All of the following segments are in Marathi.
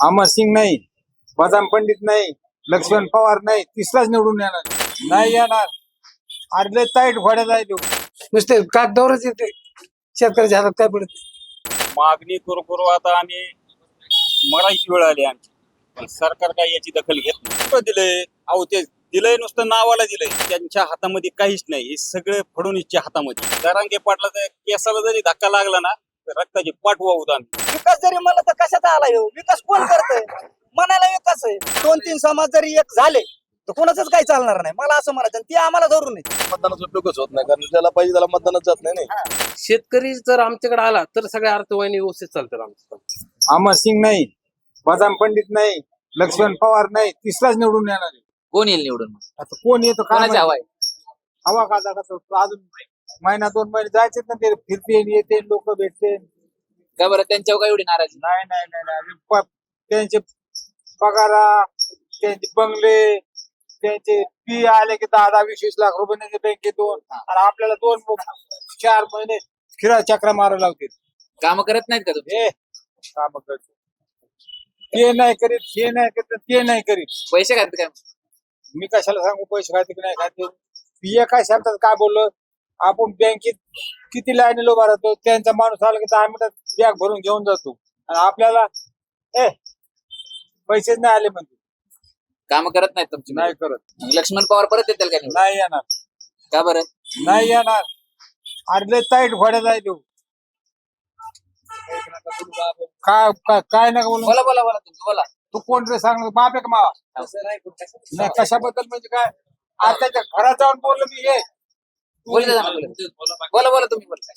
अमर सिंग नाही बदाम पंडित नाही लक्ष्मण पवार नाही तिसराच निवडून येणार. नाही येणार. अरे लय ताईट घोड्या जायलो नुसते कागदावरच येते शेतकऱ्याच्या हातात काय पडत नाही. मागणी करू करू आता आम्ही मराठी वेळ आली आमची पण सरकार काही याची दखल घेत नाही. कुठं दिलंय? अहो ते दिलंय नुसतं नावाला दिलंय. त्यांच्या हातामध्ये काहीच नाही. हे सगळे फडणवीसच्या हातामध्ये. दरांगे पाटला तर केसाला जरी धक्का लागला ना रक्ताची पाठ वाहूत आम्ही विकास जरी मला तर कशाचा आला ह्यो? विकास कोण करतय? मनाला विकास आहे. दोन तीन समाज जरी एक झाले तर कोणाचंच काही चालणार नाही. मला असं म्हणायचं आणि ते आम्हाला धरून आहे. मतदानाचा उपयोगच होत नाही कारण ज्याला पाहिजे त्याला मतदानच जात नाही नाही. शेतकरी जर आमच्याकडे आला तर सगळ्या अर्थवाहिनी व्यवस्थित चालतात आमचं. अमर सिंग नाही बदाम पंडित नाही लक्ष्मण पवार नाही तिसराच निवडून येणार कोण येईल निवडून? आता कोण येतो काय कोणाची हवा माहिती? हवा का जागा अजून महिना दोन महिने जायचे ना ते फिरते येते लोक भेटते का बरं? त्यांच्यावर काय एवढी नाराजी? नाही नाही नाही नाही. प- त्यांचे पगारा त्यांचे बंगले त्यांचे फी आले की दहा दहा वीस वीस लाख रुपये त्यांचे बँकेतून. आणि आपल्याला दोन चार महिने फिरा चक्रा मारायला लावते काम करत नाहीत का तुम्ही? हे काम करते ते नाही करीत हे नाही करीत ते नाही करीत. पैसे खात काय मी कशाला सांगू? पैसे खाते की नाही खाते? पिया काय सांगतात काय बोललो? आपण बँकेत किती लाईन उभा राहतो त्यांचा माणूस आला की दहा मिनिटात बॅग भरून घेऊन जातो. आणि आपल्याला ए पैसेच नाही आले म्हणजे काम करत नाहीत तुमची नाही करत. मग लक्ष्मण पवार परत येतील का निवडून? नाही येणार. का बरं? नाही येणार. अरे लय ताईट घोड्या जायलो काय काय- काय नका बोलू? बोला बोला बोला तुम्ही बोला. तू कोण रे सांग बाप आहे का मावा? नाही कशाबद्दल म्हणजे काय? आज त्याच्या घरात जाऊन बोललो मी हे बोला बोला. तुम्ही बोला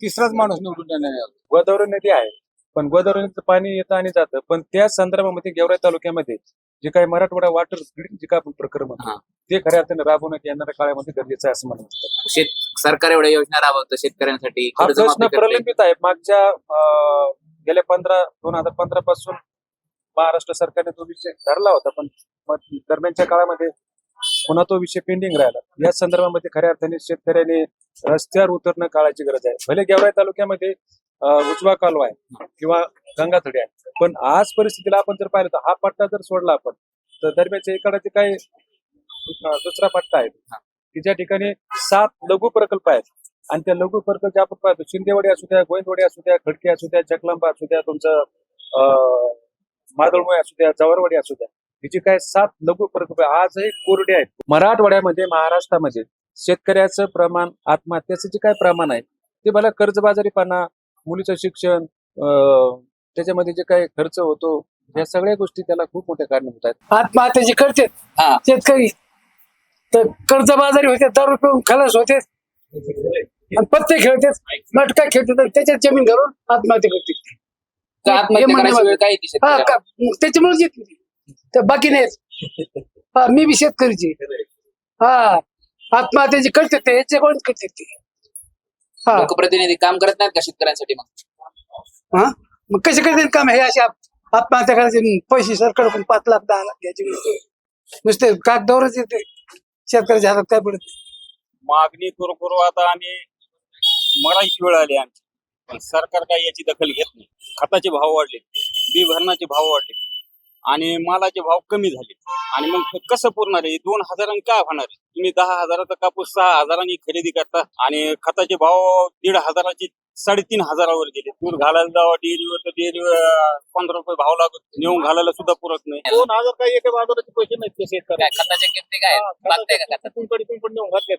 तिसराच माणूस निवडून. गोदावरी नदी आहे पण गोदावरी नदीचं पाणी येतं आणि जातं पण त्या संदर्भामध्ये गेवराई तालुक्यामध्ये जे काही मराठवाडा वॉटर ग्रीड जे काय आपण प्रकरण म्हणतो. ते खऱ्या अर्थाने राबवण्यात येणाऱ्या काळामध्ये गरजेचं आहे असं वाटतं शेत सरकार एवढ्या योजना राबवतं शेतकऱ्यांसाठी हा प्रश्न. प्रलंबित आहे मागच्या गेल्या पंधरा दोन हजार पंधरा पासून महाराष्ट्र सरकारने तो विषय धरला होता पण दरम्यानच्या काळामध्ये पुन्हा तो विषय पेंडिंग राहिला. या संदर्भामध्ये खऱ्या अर्थाने शेतकऱ्यांनी रस्त्यावर उतरणं काळाची गरज आहे. भले गेवराई तालुक्यामध्ये उजवा कालवा आहे किंवा गंगाथडी आहे. पण आज परिस्थितीला आपण जर पाहिलं तर हा पट्टा जर सोडला आपण तर दरम्यानच्या इकडचे काही दुसरा पट्टा आहे की ज्या ठिकाणी सात लघु प्रकल्प आहेत. आणि त्या लघु प्रकल्प आपण पाहतो शिंदेवाडी असू द्या गोविंदवाडी असू द्या खडकी असू द्या चकलांबा असू द्या तुमचं अं, मादळमोय असू द्या जवळवाडी असू द्या ही जी काय सात लघु प्रकल्प आजही कोरडे आहेत. मराठवाड्यामध्ये महाराष्ट्रामध्ये शेतकऱ्याचं प्रमाण आत्महत्याचं जे काय प्रमाण आहे ते मला कर्जबाजारीपणा मुलीचं शिक्षण त्याच्यामध्ये जे काही खर्च होतो या सगळ्या गोष्टी त्याला खूप मोठ्या कारणीभूत आहेत. आत्महत्या जी करते. शेतकरी. तर कर्जबाजारी होते दारू पिऊन खलास होते. पत्ते खेळते मटका खेळते तर त्याच्यात जमीन धरून आत्महत्या करते. त्याच्यामुळे तर बाकी नाही हा मी बी शेतकरीची. हा आत्महत्या जी करते ते याच्याकडून करते ते? हा. लोकप्रतिनिधी काम करत नाहीत का शेतकऱ्यांसाठी मग? हा? मग कसे करते काम? हे असे आप- आत्महत्या करायचे पैसे सरकारकडून पाच लाख दहा लाख घ्यायचे नुसते कागदावरच येते शेतकऱ्याच्या हातात काय पडत. मागणी करू करू आता आम्ही मराठी वेळ आली आमची. पण सरकार काही याची दखल घेत नाही. खताचे भाव वाढले. बी भरणाचे भाव वाढले. आणि मालाचे भाव कमी झाले. आणि मग कसं पुरणार आहे? दोन हजारांनी काय होणार आहे? तुम्ही दहा हजाराचा कापूस सहा हजारांनी खरेदी करता आणि खताचे भाव दीड हजाराचे साडेतीन हजारावर गेले. तूर घालायला जावा डेअरीवर तर डेअरीवर पंधरा रुपये भाव लागत नेऊन घालायला सुद्धा पुरत नाही. दोन हजार काही एका बाजाराचे पैसे नाहीत. काय खताच्या किमती काय? का खतात कुंपण नेऊन घातल्यात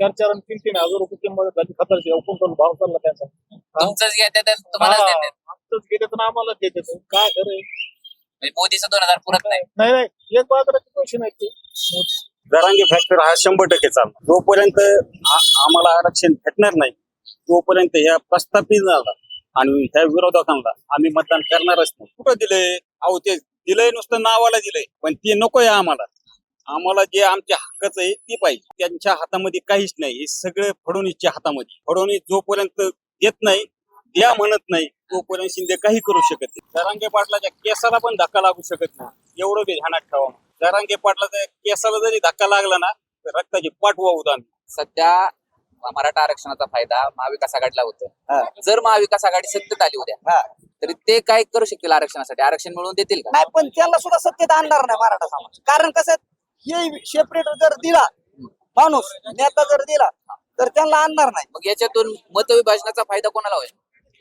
चार चार आणि तीन तीन हजार रुपये किंमत झाली खताची कुंपण भाव चालला त्याचा? तुमचंच घेते तर तुम्हालाच देतात आमचंच घेतात ना आम्हाला देतात काय खरं? म्हणजे मोदीचं दोन हजार पुरत नाही. नाही नाही एक बाजाराचे पैसे नाहीत ते. जरांगी फॅक्टर हा शंभर टक्के चालणार. जोपर्यंत आ- आम्हाला आरक्षण भेटणार नाही तोपर्यंत ह्या प्रस्थापित झाला आणि ह्या विरोधकांना आम्ही मतदान करणारच नाही. कुठं दिलंय? अहो ते दिलंय नुसतं नावाला दिलंय पण ते नकोय आम्हाला. आम्हाला जे आमच्या हक्काचं आहे ते पाहिजे. त्यांच्या हातामध्ये काहीच नाही. हे सगळं फडणवीसच्या हातामध्ये. फडणवीस जोपर्यंत देत नाही द्या म्हणत नाही तोपर्यंत शिंदे काही करू शकत नाही. दरांगे पाटलाच्या केसाला पण धक्का लागू शकत नाही. एवढं ते ध्यानात ठेवा. दरांगे पाटलाच्या केसाला जरी धक्का लागला ना तर रक्ताची पाठ वाहूत आम्ही सध्या मराठा आरक्षणाचा फायदा महाविकास आघाडीला. होतो जर महाविकास आघाडी सत्तेत आली उद्या. तरी ते काय करू शकतील आरक्षणासाठी? आरक्षण मिळवून देतील का? नाही पण त्यांना सुद्धा सत्तेत आणणार नाही मराठा समाज. कारण कसं हे सेपरेट जर दिला माणूस नेता जर दिला तर त्यांना आणणार नाही. मग याच्यातून मतविभाजनाचा फायदा कोणाला होईल?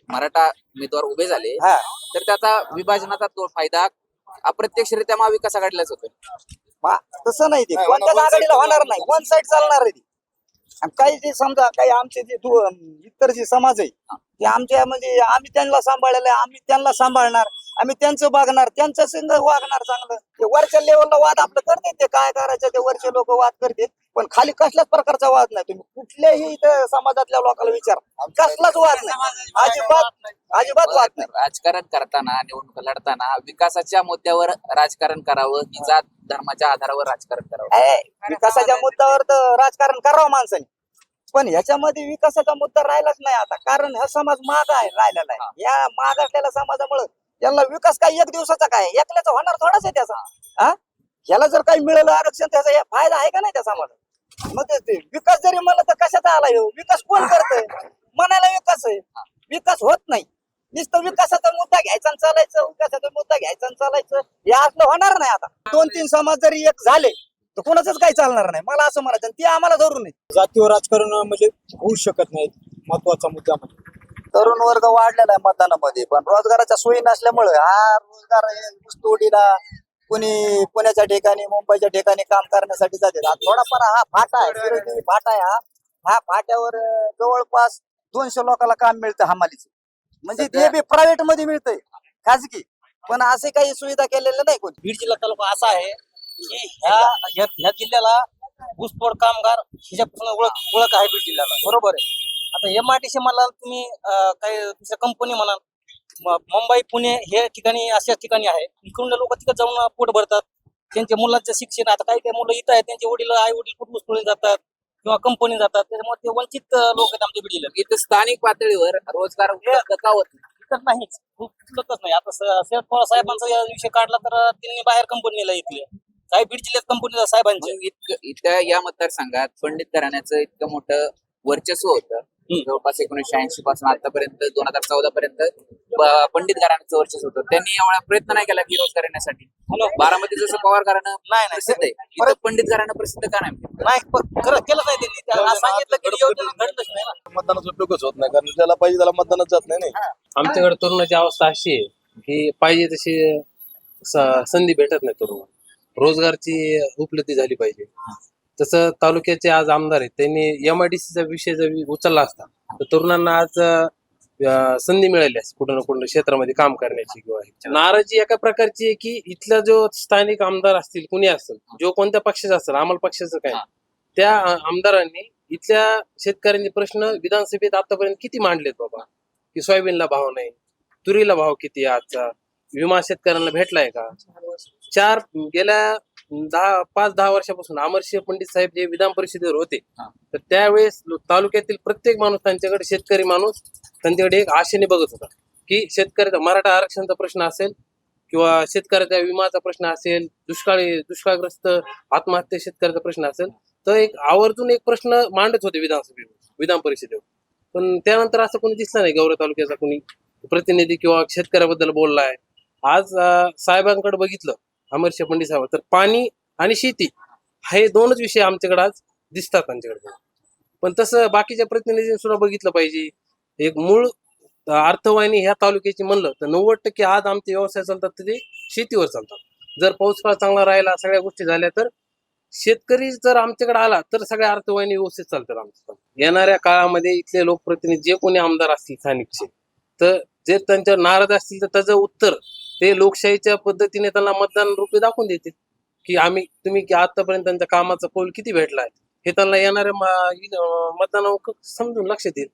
मराठा उमेदवार उभे झाले हा. तर त्याचा विभाजनाचा तो फायदा अप्रत्यक्षरित्या महाविकास आघाडीलाच होतो मा- तसं नाही ते. नाही, कोणत्याच आघाडीला होणार नाही. वन साइड चालणार आहे ती. आणि काही जे समजा काही आमचे जे दु- इतर जे समाज आहे ते आमच्या म्हणजे आम्ही त्यांना सांभाळलेलं आम्ही त्यांना सांभाळणार आम्ही त्यांचं बघणार त्यांच्या संग वागणार चांगलं. ते वरच्या लेवलला वाद आपलं करते ते काय करायचं ते वरचे लोक वाद करते पण खाली कसल्याच प्रकारचा वाद नाही. तुम्ही कुठल्याही इथं समाजातल्या लोकांना विचार कसलाच वाद नाही. अजिबात अजिबात वाद नाही. राजकारण करताना निवडणूक लढताना विकासाच्या मुद्द्यावर राजकारण करावं की जात धर्माच्या आधारावर राजकारण करावं. विकासाच्या मुद्द्यावर तर राजकारण करावं माणसाने. पण ह्याच्यामध्ये विकासाचा मुद्दा राहिलाच नाही आता. कारण हा समाज माग आहे राहिलेला आहे. या माग असलेल्या समाजामुळे याला विकास काय एक दिवसाचा काय? एकल्याचा होणार थोडाच आहे त्याचा. हा? ह्याला जर काही मिळालं आरक्षण त्याचा फायदा आहे का नाही त्या समाजात मग विकास जरी म्हणलं तर कशाचा आला ह्यो? विकास कोण करतोय? म्हणायला विकास आहे. विकास होत नाही. नुसतं विकासाचा मुद्दा घ्यायचा चालायचं विकासाचा मुद्दा घ्यायचा चालायचं हे असलं होणार नाही आता. दोन तीन समाज जरी एक झाले तर कोणाचंच काही चालणार नाही. मला असं म्हणायचं आणि ते आम्हाला धरून नाही जातीवर राजकारण म्हणजे होऊ शकत नाही महत्त्वाचा मुद्दा म्हणजे तरुण वर्ग वाढलेला आहे मतदानामध्ये पण रोजगाराच्या सोयी नसल्यामुळे हा रोजगार हे ऊसतोडीला कुणी पुण्याच्या ठिकाणी मुंबईच्या ठिकाणी काम करण्यासाठी जाते. हा थोडाफार हा फाटा आहे फाटा आहे हा. ह्या फाट्यावर अं, जवळपास दोनशे लोकांना काम मिळतं हमालीचं म्हणजे ते बी प्रायव्हेटमध्ये मिळतंय खाजगी. पण असे काही सुविधा केलेल्या नाही कोणी. बीड जिल्हा तालुका असा आहे की ह्या ह्या ह्या जिल्ह्याला ऊसतोड कामगार ह्याच्यापासून ओळख ओळख आहे बीड जिल्ह्याला. बरोबर आहे. आता एम आय टी सी म्हणाल तुम्ही काही दुसऱ्या कंपनी म्हणाल. मुंबई पुणे हे ठिकाणी अशा ठिकाणी आहे. इकडून लोक तिकडे जाऊन पोट भरतात. त्यांच्या मुलांचं शिक्षण आता काही काही मुलं इथं आहेत. त्यांचे वडील आई वडील कुठून ऊसतोडीला जातात किंवा कंपनी जातात. त्याच्यामुळे ते वंचित लोक आहेत आमच्या बीड जिल्ह्यात इथं स्थानिक पातळीवर रोजगार होत नाही? इथं नाहीच. खूप नाही. आता शरद पवार साहेबांचा विषय काढला तर त्यांनी बाहेर कंपनीला इथले. काही बीड जिल्ह्यात कंपनी साहेबांचे मग इतकं इथं या मतदारसंघात पंडित घराण्याचं इतकं मोठं वर्चस्व होतं. जवळपास एकोणीशे ऐंशी पासून आतापर्यंत दोन हजार चौदा पर्यंत पंडित घराण्याचं वर्चस्व होतं. त्यांनी एवढा प्रयत्न नाही केला की रोजगार येण्यासाठी. बारामती जसं पवार घराणं नाही, प्रसिद्ध आहे इथं पंडित घराणं प्रसिद्ध का नाही? नाही पण खरं केलं नाही त्यांनी. त्या- आज सांगितलं की योजना घडलंच नाही ना. मतदानाचा उपयोगच होत नाही कारण ज्याला पाहिजे त्याला मतदानच जात नाही ना आमच्याकडे तरुणाची अवस्था अशी आहे की पाहिजे तशी स- संधी भेटत नाही तरुण रोजगारची उपलब्धी झाली पाहिजे. तसं तालुक्याचे आज आमदार आहेत त्यांनी एम आय डी सीचा विषय जर उचलला असता तर तरुणांना आज संधी मिळाली असती कुठं ना कुठं क्षेत्रामध्ये काम करण्याची किंवा. नाराजी एका प्रकारची आहे की इथला जो स्थानिक आमदार असतील कुणी असेल जो कोणत्या पक्षाचा असेल आम्हाला पक्षाचं काय? त्या आमदारांनी इथल्या शेतकऱ्यांचे प्रश्न विधानसभेत आतापर्यंत किती मांडलेत बाबा? की सोयाबीनला भाव नाही तुरीला भाव किती आहे आजचा? विमा शेतकऱ्यांना भेटलाय का? चार गेल्या दहा पाच दहा वर्षापासून अमरसिंह पंडित साहेब जे विधान परिषदेवर होते तर त्यावेळेस तालुक्यातील प्रत्येक माणूस त्यांच्याकडे शेतकरी माणूस त्यांच्याकडे एक आशेने बघत होता की शेतकऱ्याचा मराठा आरक्षणाचा प्रश्न असेल किंवा शेतकऱ्याचा विमाचा प्रश्न असेल दुष्काळी दुष्काळग्रस्त आत्महत्या शेतकऱ्याचा प्रश्न असेल तर एक आवर्जून एक प्रश्न मांडत होते विधानसभेवर विधान परिषदेवर. पण त्यानंतर असं कोणी दिसलं नाही गौरव तालुक्याचा कोणी प्रतिनिधी किंवा शेतकऱ्याबद्दल बोललाय. आज साहेबांकडे बघितलं अमरसिंह पंडित साहेब. तर पाणी आणि शेती हे दोनच विषय आमच्याकडे आज दिसतात त्यांच्याकडे पण तसं बाकीच्या प्रतिनिधींनी सुद्धा बघितलं पाहिजे. एक मूळ अर्थवाहिनी ह्या तालुक्याची म्हणलं तर नव्वद टक्के आज आमचे व्यवसाय चालतात तर ते शेतीवर चालतात. जर पाऊस काळ चांगला राहिला सगळ्या गोष्टी झाल्या तर शेतकरी जर आमच्याकडे आला तर सगळ्या अर्थवाहिनी व्यवस्थित चालतात आमच्याकडे येणाऱ्या काळामध्ये इथले लोकप्रतिनिधी जे कोणी आमदार असतील स्थानिकचे तर जे त्यांच्यावर नाराज असतील तर त्याचं उत्तर ते लोकशाहीच्या पद्धतीने त्यांना मतदान रूपे दाखवून देतील. की आम्ही तुम्ही की आतापर्यंत त्यांच्या कामाचा कौल किती भेटलाय हे त्यांना येणाऱ्या म- मतदानावर समजून लक्षात येईल